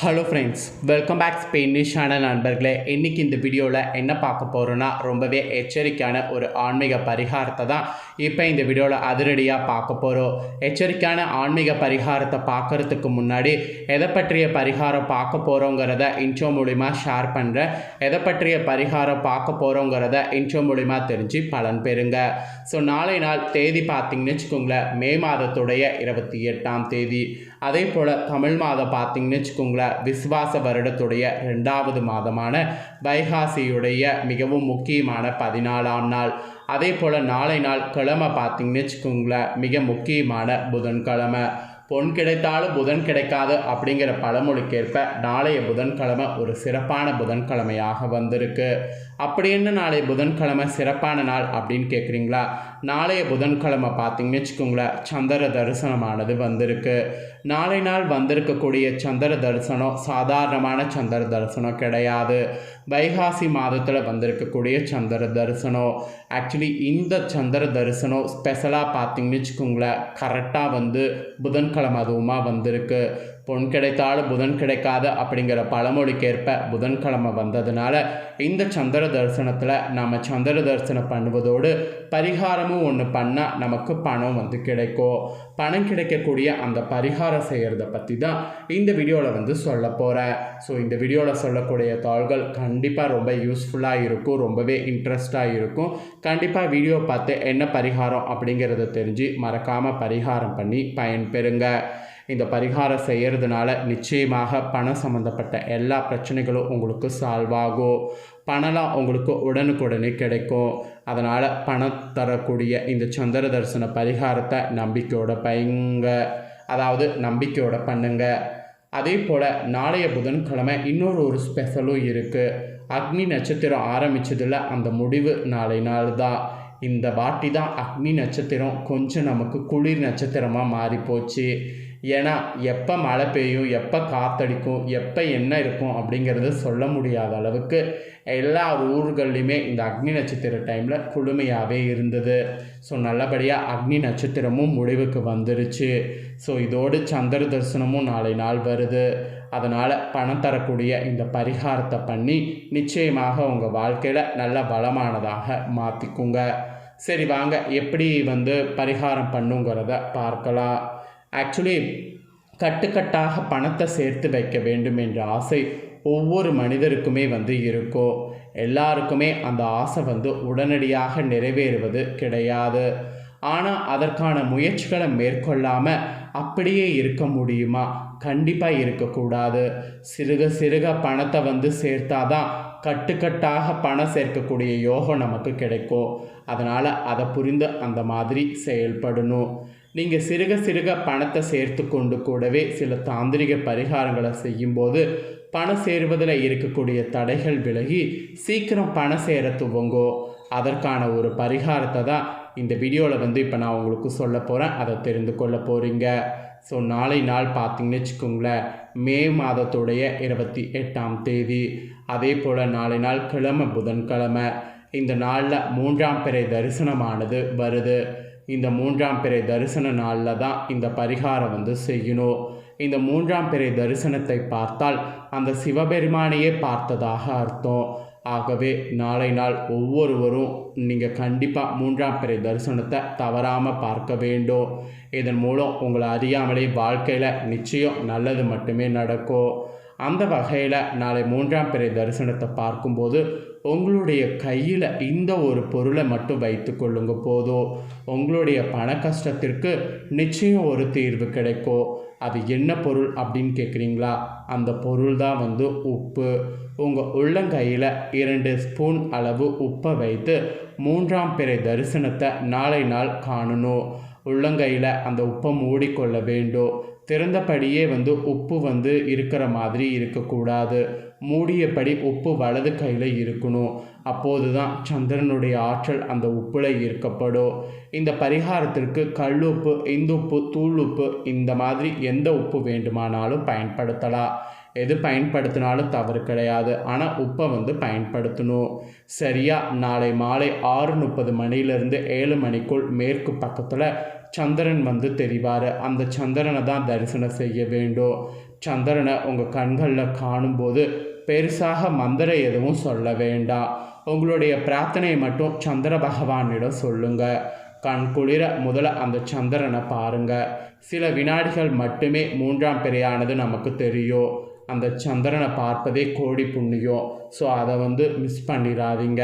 Hello friends welcome back Spanish channel நண்பர்களே. இன்றைக்கி இந்த வீடியோவில் என்ன பார்க்க போகிறோன்னா ரொம்பவே எச்சரிக்கையான ஒரு ஆன்மீக பரிகாரத்தை தான் இப்போ இந்த வீடியோவில் அதிரடியாக பார்க்க போகிறோம் எச்சரிக்கையான ஆன்மீக பரிகாரத்தை பார்க்கறதுக்கு முன்னாடி எதை பற்றிய பரிகாரம் பார்க்க போகிறோங்கிறத இன்ட்ரோ மூலிமா ஷேர் பண்ணுறேன் எதை பற்றிய பரிகாரம் பார்க்க போகிறோங்கிறத இன்ட்ரோ மூலிமா தெரிஞ்சு பலன் பெறுங்க. ஸோ நாளை நாள் தேதி பார்த்தீங்கன்னு வச்சுக்கோங்களேன் மே மாதத்துடைய இருபத்தி எட்டாம் தேதி. அதே போல் தமிழ் மாதம் பார்த்தீங்கன்னு வச்சுக்கோங்களேன் விஸ்வாச வருடத்துடைய ரெண்டாவது மாதமான வைகாசியுடைய மிகவும் முக்கியமான பதினாலாம் நாள். அதே போல் நாளை நாள் கிழமை பார்த்தீங்கன்னு வச்சுக்கோங்களேன் மிக முக்கியமான புதன்கிழமை. பொன் கிடைத்தாலும் புதன் கிடைக்காது அப்படிங்கிற பழமொழிக்கேற்ப நாளைய புதன்கிழமை ஒரு சிறப்பான புதன்கிழமையாக வந்திருக்கு. அப்படி என்ன நாளைய புதன்கிழமை சிறப்பான நாள் அப்படின்னு கேட்குறீங்களா நாளைய புதன்கிழமை பார்த்தீங்கன்னு வச்சுக்கோங்களேன் சந்திர தரிசனமானது வந்திருக்கு. நாளை நாள் வந்திருக்கக்கூடிய சந்திர தரிசனம் சாதாரணமான சந்திர தரிசனம் கிடையாது. வைகாசி மாதத்தில் வந்திருக்கக்கூடிய சந்திர தரிசனம். ஆக்சுவலி இந்த சந்திர தரிசனம் ஸ்பெஷலாக பார்த்தீங்கன்னு வச்சுக்கோங்களேன் கரெக்டாக வந்து புதன்கிழமை அதுவுமா வந்திருக்கு. பொன் கிடைத்தாலும் புதன் கிடைக்காது அப்படிங்கிற பழமொழிக்கேற்ப புதன்கிழமை வந்ததுனால இந்த சந்திர தரிசனத்தில் நம்ம சந்திர தரிசனம் பண்ணுவதோடு பரிகாரமும் ஒன்று பண்ணால் நமக்கு பணம் வந்து கிடைக்கும். பணம் கிடைக்கக்கூடிய அந்த பரிகாரம் செய்கிறத பற்றி தான் இந்த வீடியோவில் வந்து சொல்ல போகிறேன் ஸோ இந்த வீடியோவில் சொல்லக்கூடிய தாள்கள் கண்டிப்பாக ரொம்ப யூஸ்ஃபுல்லாக இருக்கும் ரொம்பவே இன்ட்ரெஸ்டாக இருக்கும். கண்டிப்பாக வீடியோ பார்த்து என்ன பரிகாரம் அப்படிங்கிறத தெரிஞ்சு மறக்காமல் பரிகாரம் பண்ணி பயன்பெறுங்க. இந்த பரிகாரம் செய்கிறதுனால நிச்சயமாக பணம் சம்மந்தப்பட்ட எல்லா பிரச்சனைகளும் உங்களுக்கு சால்வ் ஆகும். பணம்லாம் உங்களுக்கு உடனுக்குடனே கிடைக்கும். அதனால் பணம் தரக்கூடிய இந்த சந்திர தரிசன பரிகாரத்தை நம்பிக்கையோட பயங்க அதாவது நம்பிக்கையோட பண்ணுங்க. அதே போல் நாளைய புதன்கிழமை இன்னொரு ஒரு ஸ்பெஷலும் இருக்குது அக்னி நட்சத்திரம் ஆரம்பித்ததில் அந்த முடிவு நாளை நாள் தான் இந்த வாட்டி தான் அக்னி நட்சத்திரம் கொஞ்சம் நமக்கு குளிர் நட்சத்திரமாக மாறி போச்சு. ஏன்னா எப்போ மழை பெய்யும் எப்போ காத்தடிக்கும் எப்போ என்ன இருக்கும் அப்படிங்கிறத சொல்ல முடியாத அளவுக்கு எல்லா ஊர்கள்லையுமே இந்த அக்னி நட்சத்திர டைமில் குளுமையாகவே இருந்தது. ஸோ நல்லபடியாக அக்னி நட்சத்திரமும் முடிவுக்கு வந்துருச்சு. ஸோ இதோடு சந்திர தரிசனமும் நாளை நாள் வருது. அதனால் பணம் தரக்கூடிய இந்த பரிகாரத்தை பண்ணி நிச்சயமாக உங்கள் வாழ்க்கையில் நல்ல வளமானதாக மாற்றிக்குங்க சரி வாங்க. எப்படி வந்து பரிகாரம் பண்ணுங்கிறத பார்க்கலாம். ஆக்சுவலி கட்டுக்கட்டாக பணத்தை சேர்த்து வைக்க வேண்டும் என்ற ஆசை ஒவ்வொரு மனிதருக்குமே வந்து இருக்கும். எல்லாருக்குமே அந்த ஆசை வந்து உடனடியாக நிறைவேறுவது கிடையாது. ஆனால் அதற்கான முயற்சிகளை மேற்கொள்ளாமல் அப்படியே இருக்க முடியுமா? கண்டிப்பாக இருக்கக்கூடாது. சிறுக சிறுக பணத்தை வந்து சேர்த்தாதான் கட்டுக்கட்டாக பணம் சேர்க்கக்கூடிய யோகம் நமக்கு கிடைக்கும். அதனால் அதை புரிந்து அந்த மாதிரி செயல்படணும். நீங்கள் சிறுக சிறுக பணத்தை சேர்த்து கொண்டு கூடவே சில தாந்திரிக பரிகாரங்களை செய்யும்போது பணம் சேருவதில் இருக்கக்கூடிய தடைகள் விலகி சீக்கிரம் பணம் சேர துவங்கோ. அதற்கான ஒரு பரிகாரத்தை தான் இந்த வீடியோவில் வந்து இப்போ நான் உங்களுக்கு சொல்ல போகிறேன். அதை தெரிந்து கொள்ள போகிறீங்க. ஸோ நாளை நாள் பார்த்தீங்கன்னு வச்சுக்கோங்களேன் மே மாதத்துடைய இருபத்தி எட்டாம் தேதி. அதே போல் நாளை நாள் கிழமை புதன்கிழமை. இந்த நாளில் மூன்றாம் பிறை தரிசனமானது வருது. இந்த மூன்றாம் பிறை தரிசன நாளில் தான் இந்த பரிகாரம் வந்து செய்யணும். இந்த மூன்றாம் பிறை தரிசனத்தை பார்த்தால் அந்த சிவபெருமானையே பார்த்ததாக அர்த்தம். ஆகவே நாளை நாள் ஒவ்வொருவரும் நீங்கள் கண்டிப்பாக மூன்றாம் பிறை தரிசனத்தை தவறாமல் பார்க்க வேண்டும். இதன் மூலம் உங்களை அறியாமலே வாழ்க்கையில் நிச்சயம் நல்லது மட்டுமே நடக்கும். அந்த வகையில் நாளை மூன்றாம் பிறை தரிசனத்தை பார்க்கும்போது உங்களுடைய கையில் இந்த ஒரு பொருளை மட்டும் வைத்து கொள்ளுங்க போதும். உங்களுடைய பண கஷ்டத்திற்கு நிச்சயம் ஒரு தீர்வு கிடைக்கும். அது என்ன பொருள் அப்படின்னு கேட்குறீங்களா? அந்த பொருள் தான் வந்து உப்பு. உங்கள் உள்ளங்கையில் இரண்டு ஸ்பூன் அளவு உப்பை வைத்து மூன்றாம் பிறை தரிசனத்தை நாளை நாள் காணணும். உள்ளங்கையில் அந்த உப்பை மூடிக்கொள்ள வேண்டும். திறந்தபடியே வந்து உப்பு வந்து இருக்கிற மாதிரி இருக்கக்கூடாது. மூடியபடி உப்பு வலது கையில் இருக்கணும். அப்போது தான் சந்திரனுடைய ஆற்றல் அந்த உப்பில் ஈர்க்கப்படும். இந்த பரிகாரத்திற்கு கல்லுப்பு இந்துப்பு தூளுப்பு இந்த மாதிரி எந்த உப்பு வேண்டுமானாலும் பயன்படுத்தலாம். எது பயன்படுத்தினாலும் தவறு கிடையாது. ஆனால் உப்பை வந்து பயன்படுத்தணும். சரியாக நாளை மாலை ஆறு முப்பது மணிலேருந்து ஏழு மணிக்குள் மேற்கு பக்கத்தில் சந்திரன் வந்து தெரிவார். அந்த சந்திரனை தான் தரிசனம் செய்ய வேண்டும். சந்திரனை உங்கள் கண்களில் காணும்போது பெருசாக மந்திரம் எதுவும் சொல்ல வேண்டாம் உங்களுடைய பிரார்த்தனையை மட்டும் சந்திர பகவானிடம் சொல்லுங்கள் கண் குளிர முதல்ல அந்த சந்திரனை பாருங்க. சில வினாடிகள் மட்டுமே மூன்றாம் பிறையானது நமக்கு தெரியும். அந்த சந்திரனை பார்ப்பதே கோடி புண்ணியம். ஸோ அதை வந்து மிஸ் பண்ணிடாதீங்க.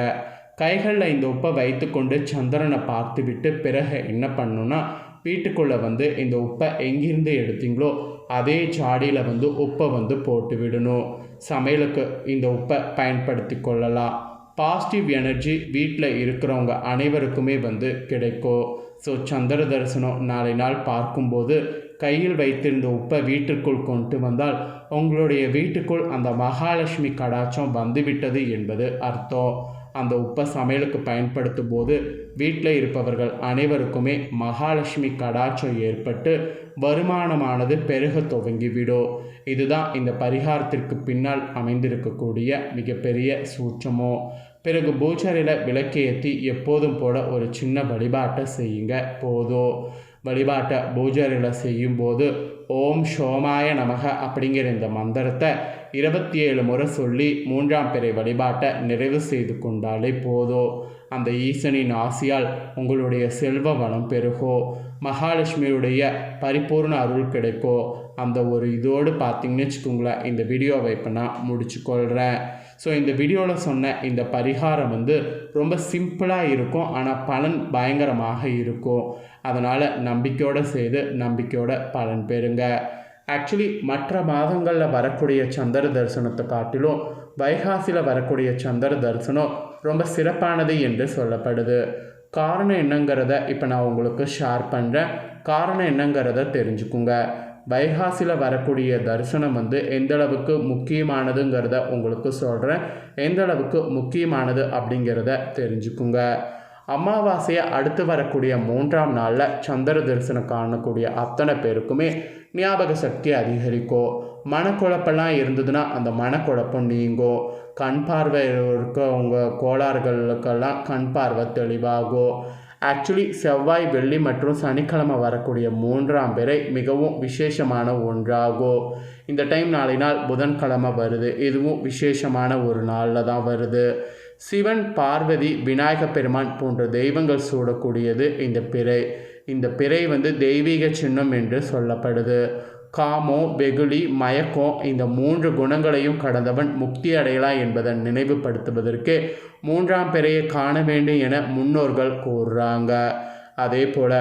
கைகளில் இந்த உப்பை வைத்துக்கொண்டு சந்திரனை பார்த்துவிட்டு பிறகு என்ன பண்ணுன்னா வீட்டுக்குள்ளே வந்து இந்த உப்பை எங்கிருந்து எடுத்தீங்களோ அதே ஜாடியில் வந்து உப்பை வந்து போட்டு விடணும். சமையலுக்கு இந்த உப்பை பயன்படுத்தி கொள்ளலாம். பாசிட்டிவ் எனர்ஜி வீட்டில் இருக்கிறவங்க அனைவருக்குமே வந்து கிடைக்கும். ஸோ சந்திர தரிசனம் நாளை நாள் பார்க்கும்போது கையில் வைத்திருந்த உப்பை வீட்டிற்குள் கொண்டு வந்தால் உங்களுடைய வீட்டுக்குள் அந்த மகாலட்சுமி கடாச்சம் வந்துவிட்டது என்பது அர்த்தம். அந்த உப்பை சமையலுக்கு பயன்படுத்தும் போது வீட்டில் இருப்பவர்கள் அனைவருக்குமே மகாலட்சுமி கடாச்சம் ஏற்பட்டு வருமானமானது பெருக துவங்கிவிடும். இதுதான் இந்த பரிகாரத்திற்கு பின்னால் அமைந்திருக்கக்கூடிய மிகப்பெரிய சூட்சமோ. பிறகு பூஜரையில் விளக்கேற்றி எப்போதும் போல ஒரு சின்ன வழிபாட்டை செய்யுங்க. போதும். வழிபாட்டை பூஜரையில் செய்யும்போது ஓம் சோமாய நமக அப்படிங்கிற இந்த மந்திரத்தை இருபத்தி ஏழு முறை சொல்லி மூன்றாம் பிறை வழிபாட்டை நிறைவு செய்து கொண்டாலே போதும் அந்த ஈசனின் ஆசியால் உங்களுடைய செல்வ வளம் பெருகோ மகாலட்சுமியுடைய பரிபூர்ண அருள் கிடைக்கோ அந்த ஒரு இதோடு பார்த்தீங்கன்னு வச்சுக்கோங்களேன் இந்த வீடியோவை இப்போ நான் முடிச்சுக்கொள்கிறேன் ஸோ இந்த வீடியோவில் சொன்ன இந்த பரிகாரம் வந்து ரொம்ப சிம்பிளாக இருக்கும். ஆனால் பலன் பயங்கரமாக இருக்கும். அதனால் நம்பிக்கையோடு செய்து நம்பிக்கையோட பலன் பெறுங்க. ஆக்சுவலி மற்ற மாதங்களில் வரக்கூடிய சந்திர தரிசனத்தை காட்டிலும் வைகாசியில் வரக்கூடிய சந்திர தரிசனம் ரொம்ப சிறப்பானது என்று சொல்லப்படுது. காரணம் என்னங்கிறத இப்போ நான் உங்களுக்கு ஷேர் பண்ணுறேன் காரணம் என்னங்கிறத தெரிஞ்சுக்குங்க. வைகாசியில் வரக்கூடிய தரிசனம் வந்து எந்த அளவுக்கு முக்கியமானதுங்கிறத உங்களுக்கு சொல்கிறேன் எந்த அளவுக்கு முக்கியமானது அப்படிங்கிறத தெரிஞ்சுக்குங்க. அமாவாசையை அடுத்து வரக்கூடிய மூன்றாம் நாளில் சந்திர தரிசனம் காணக்கூடிய அத்தனை பேருக்குமே ஞாபக சக்தி அதிகரிக்கும். மனக்குழப்பெல்லாம் இருந்ததுன்னா அந்த மனக்குழப்பம் நீங்கும். கண் பார்வை இருக்கவங்க கோளாறுகளுக்கெல்லாம் கண் பார்வை தெளிவாகும். ஆக்சுவலி செவ்வாய் வெள்ளி மற்றும் சனிக்கிழமை வரக்கூடிய மூன்றாம் பிறை மிகவும் விசேஷமான ஒன்றாகும். இந்த டைம் நாளை நாள் புதன்கிழமை வருது. இதுவும் விசேஷமான ஒரு நாளில் தான் வருது. சிவன் பார்வதி விநாயக பெருமான் போன்ற தெய்வங்கள் சூடக்கூடியது இந்த பிறை. இந்த பிறை வந்து தெய்வீக சின்னம் என்று சொல்லப்படுது. காமம் வெகுளி மயக்கம் இந்த மூன்று குணங்களையும் கடந்தவன் முக்தி அடையலாம் என்பதை நினைவுபடுத்துவதற்கு மூன்றாம் பிறையை காண வேண்டும் என முன்னோர்கள் கூறுறாங்க. அதே போல்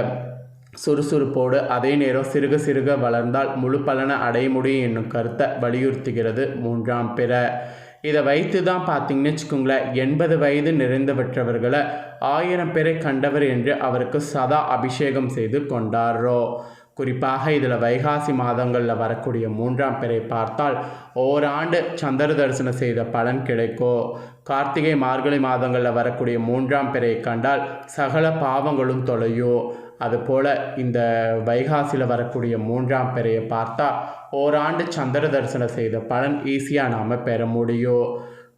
சுறுசுறுப்போடு அதே நேரம் சிறுக சிறுக வளர்ந்தால் முழு பலனை அடைய முடியும் என்னும் கருத்தை வலியுறுத்துகிறது மூன்றாம் பிற. இதை வைத்து தான் பார்த்தீங்கன்னு வச்சுக்கோங்களேன் எண்பது வயது நிறைந்தவற்றவர்களை ஆயிரம் பேரை கண்டவர் என்று அவருக்கு சதா அபிஷேகம் செய்து கொண்டாடுறோம் குறிப்பாக இதில் வைகாசி மாதங்களில் வரக்கூடிய மூன்றாம் பிறை பார்த்தால் ஓராண்டு சந்திர தரிசனம் செய்த பலன் கிடைக்கும். கார்த்திகை மார்கழி மாதங்களில் வரக்கூடிய மூன்றாம் பிறையை கண்டால் சகல பாவங்களும் தொலையும். அதுபோல் இந்த வைகாசியில் வரக்கூடிய மூன்றாம் பிறையை பார்த்தா ஓராண்டு சந்திர தரிசனம் செய்த பலன் ஈஸியாக நாம் பெற முடியும்.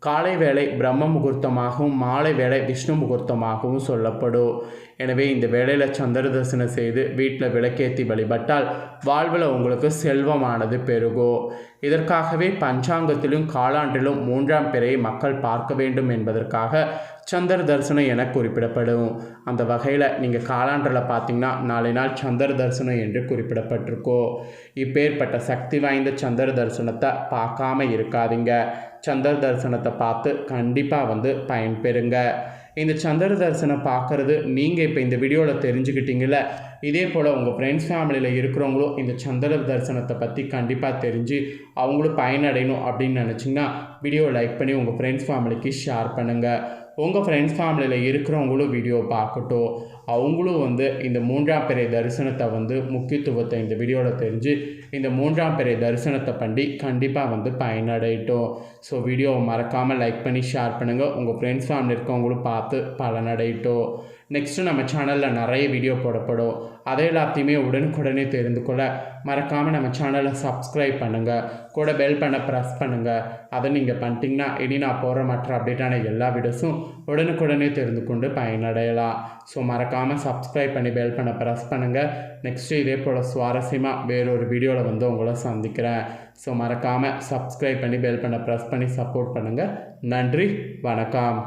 காலை வேளை பிரம்ம முகூர்த்தமாகவும் மாலை வேளை விஷ்ணு முகூர்த்தமாகவும் சொல்லப்படும். எனவே இந்த வேளையில் சந்திர தரிசனம் செய்து வீட்டில் விளக்கேற்றி வழிபட்டால் வாழ்வில் உங்களுக்கு செல்வமானது பெருகும். இதற்காகவே பஞ்சாங்கத்திலும் காலாண்டிலும் மூன்றாம் பிறையை மக்கள் பார்க்க வேண்டும் என்பதற்காக சந்திர தரிசனம் என குறிப்பிடப்படும். அந்த வகையில் நீங்கள் காலாண்டில் பார்த்தீங்கன்னா நாளை நாள் சந்திர தரிசனம் என்று குறிப்பிடப்பட்டிருக்கோ. இப்பேற்பட்ட சக்தி வாய்ந்த சந்திர தரிசனத்தை பார்க்காம இருக்காதீங்க. சந்திர தரிசனத்தை பார்த்து கண்டிப்பாக வந்து பயன்பெறுங்க. இந்த சந்திர தரிசனம் பார்க்குறது நீங்கள் இப்போ இந்த வீடியோவில் தெரிஞ்சுக்கிட்டீங்கள இதே போல் உங்கள் ஃப்ரெண்ட்ஸ் ஃபேமிலியில் இருக்கிறவங்களும் இந்த சந்திர தரிசனத்தை பற்றி கண்டிப்பாக தெரிஞ்சு அவங்களும் பயனடையணும் அப்படின்னு நினச்சிங்கன்னா வீடியோ லைக் பண்ணி உங்கள் ஃப்ரெண்ட்ஸ் ஃபேமிலிக்கு ஷேர் பண்ணுங்கள் உங்கள் ஃப்ரெண்ட்ஸ் ஃபேமிலியில் இருக்கிறவங்களும் வீடியோ பார்க்கட்டும். அவங்களும் வந்து இந்த மூன்றாம் பிறை தரிசனத்தை வந்து முக்கியத்துவத்தை இந்த வீடியோவில் தெரிஞ்சு இந்த மூன்றாம் பிறை தரிசனத்தை பண்ணி கண்டிப்பாக வந்து பயனடையட்டும். ஸோ வீடியோவை மறக்காமல் லைக் பண்ணி ஷேர் பண்ணுங்கள் உங்கள் ஃப்ரெண்ட்ஸ் ஃபேமிலி இருக்கவங்களும் பார்த்து பலனடையட்டும். நெக்ஸ்ட்டு நம்ம சேனலில் நிறைய வீடியோ போடப்படும். அதை எல்லாத்தையுமே உடனுக்குடனே தெரிந்து கொள்ள மறக்காமல் நம்ம சேனலை சப்ஸ்கிரைப் பண்ணுங்கள் கூட பெல் பண்ண ப்ரெஸ் பண்ணுங்கள் அதை நீங்கள் பண்ணிட்டீங்கன்னா இனி நான் போகிற மற்ற அப்டேட்டான எல்லா வீடியோஸும் உடனுக்குடனே தெரிந்து கொண்டு பயனடையலாம். ஸோ மறக்காமல் சப்ஸ்கிரைப் பண்ணி பெல் பண்ண ப்ரெஸ் பண்ணுங்கள் நெக்ஸ்ட்டு இதே போல் சுவாரஸ்யமாக வேறொரு வீடியோவில் வந்து உங்களை சந்திக்கிறேன். ஸோ மறக்காமல் சப்ஸ்கிரைப் பண்ணி பெல் பண்ண ப்ரெஸ் பண்ணி சப்போர்ட் பண்ணுங்கள் நன்றி வணக்கம்.